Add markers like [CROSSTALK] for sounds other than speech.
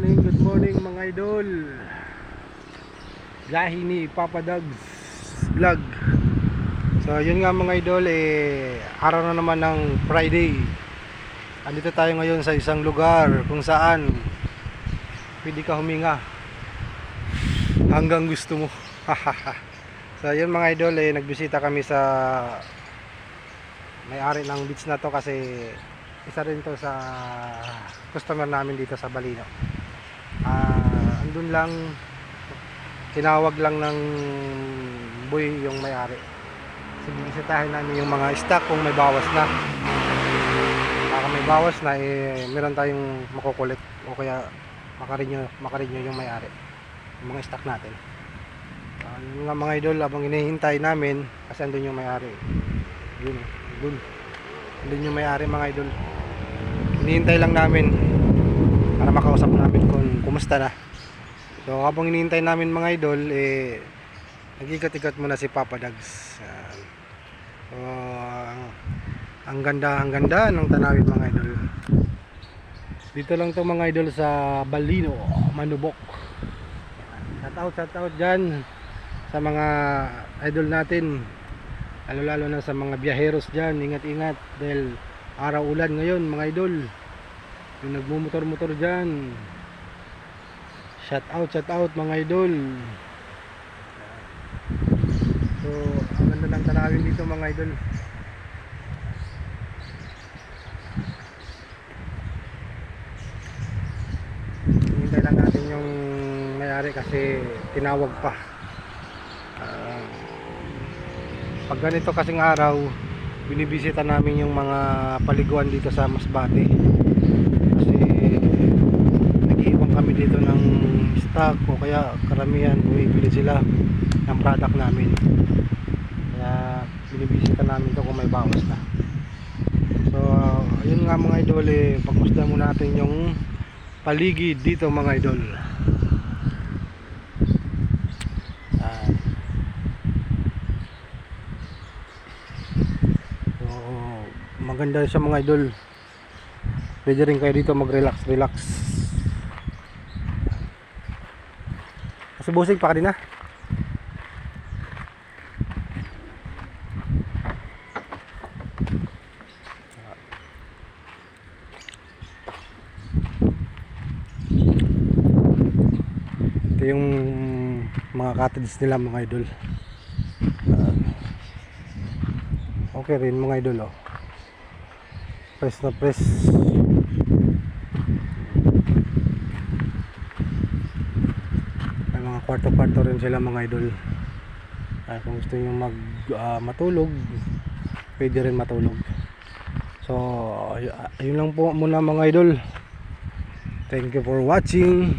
morning, good morning mga idol. Lahi ni Papa Dogs Vlog. So yun nga mga idol, eh, araw na naman ng Friday. Andito tayo ngayon sa isang lugar kung saan pwede ka huminga hanggang gusto mo. [LAUGHS] so yun mga idol, eh, nagbisita kami sa may-ari ng beach na to kasi isa rin to sa customer namin dito sa Balino. Ah, andun lang tinawag lang ng boy yung may-ari. Sige, bisitahin namin yung mga stock kung may bawas na. Baka may bawas na eh meron tayong makukulit o kaya makarinyo makarinyo yung may-ari. Yung mga stock natin. Ah, yun nga mga idol habang hinihintay namin kasi andun yung may-ari. Yun, dun. Andun yung may-ari mga idol. Hinihintay lang namin para makausap namin kung kumusta na. So habang hinihintay namin mga idol, eh, nag-ikat-ikat muna si Papa Dags. Yan. So, ang- ang ganda, ang ganda ng tanawin mga idol. Dito lang to mga idol sa Balino, Manubok. Shout out, shout out dyan sa mga idol natin. Lalo-lalo na sa mga biyaheros dyan, ingat-ingat dahil araw ulan ngayon mga idol. Yung nagmumotor-motor dyan. Shout out, shout out mga idol. So, ang ganda ng tanawin dito mga idol. Hintay lang natin yung mayari kasi tinawag pa. Ah, pag ganito kasing araw, binibisita namin yung mga paliguan dito sa Masbate. Kasi nag-iwan kami dito ng stock o kaya karamihan bumibili sila ng product namin. Kaya binibisita namin to kung may bawas na. So, yun nga mga idol eh, pagmusda muna natin yung paligid dito mga idol. Maganda siya mga idol. Pwede rin kayo dito mag-relax, relax. Kasi busing pa ka din ah. Ito yung mga cottage nila mga idol. Ah. okay rin mga idol oh. Press na press. May mga kwarto-kwarto rin sila mga idol. Ah, kung gusto niyo mag ah, matulog, pwede rin matulog. So, ay- ayun lang po muna mga idol. Thank you for watching.